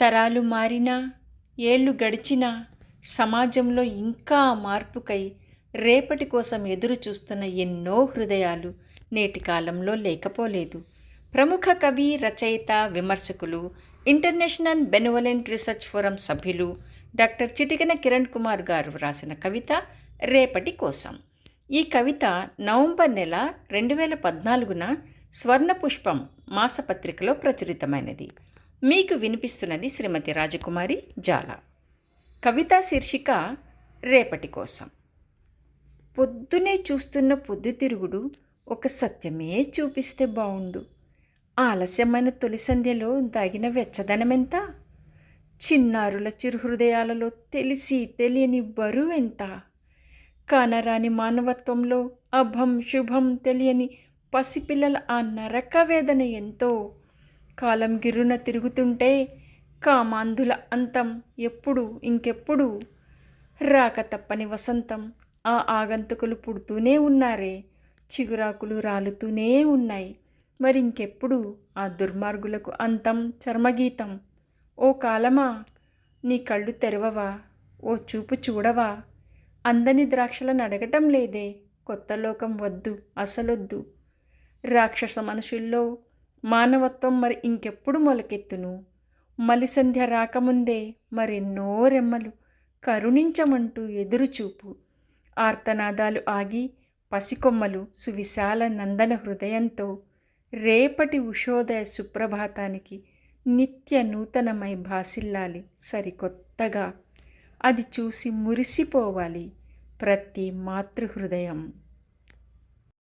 తరాలు మారినా ఏళ్ళు గడిచినా సమాజంలో ఇంకా మార్పుకై రేపటి కోసం ఎదురు చూస్తున్న ఎన్నో హృదయాలు నేటి కాలంలో లేకపోలేదు. ప్రముఖ కవి రచయిత విమర్శకులు ఇంటర్నేషనల్ బెనువలెంట్ రీసెర్చ్ ఫోరం సభ్యులు డాక్టర్ చిటికన కిరణ్ కుమార్ గారు వ్రాసిన కవిత రేపటి కోసం. ఈ కవిత నవంబర్ నెల రెండు వేల పద్నాలుగున స్వర్ణపుష్పం మాసపత్రికలో ప్రచురితమైనది. మీకు వినిపిస్తున్నది శ్రీమతి రాజకుమారి జాల. కవితా శీర్షిక రేపటి కోసం. పొద్దునే చూస్తున్న పొద్దుతిరుగుడు ఒక సత్యమే చూపిస్తే బావుండు. ఆలస్యమైన తొలి సంధ్యలో దాగిన వెచ్చదనమెంత? చిన్నారుల చిరుహృదయాలలో తెలిసి తెలియని బరువెంత కానరాని మానవత్వంలో అభం శుభం తెలియని పసిపిల్లల ఆ నరక వేదన ఎంతో? కాలం గిరున తిరుగుతుంటే కామాంధుల అంతం ఎప్పుడు ఇంకెప్పుడు? రాక తప్పని వసంతం ఆ ఆగంతుకులు పుడుతూనే ఉన్నారే చిగురాకులు రాలుతూనే ఉన్నాయి. మరి ఇంకెప్పుడు ఆ దుర్మార్గులకు అంతం చర్మగీతం? ఓ కాలమా నీ కళ్ళు తెరవవా ఓ చూపు చూడవా? అందని ద్రాక్షలను అడగటం లేదే కొత్త లోకం వద్దు అసలొద్దు. రాక్షస మనుషుల్లో మానవత్వం మరి ఇంకెప్పుడు మొలకెత్తును? మలిసంధ్య రాకముందే మరెన్నో రెమ్మలు కరుణించమంటూ ఎదురుచూపు. ఆర్తనాదాలు ఆగి పసికొమ్మలు సువిశాల నందన హృదయంతో రేపటి ఉషోదయ సుప్రభాతానికి నిత్య నూతనమై భాసిల్లాలి సరికొత్తగా. అది చూసి మురిసిపోవాలి ప్రతి మాతృహృదయం.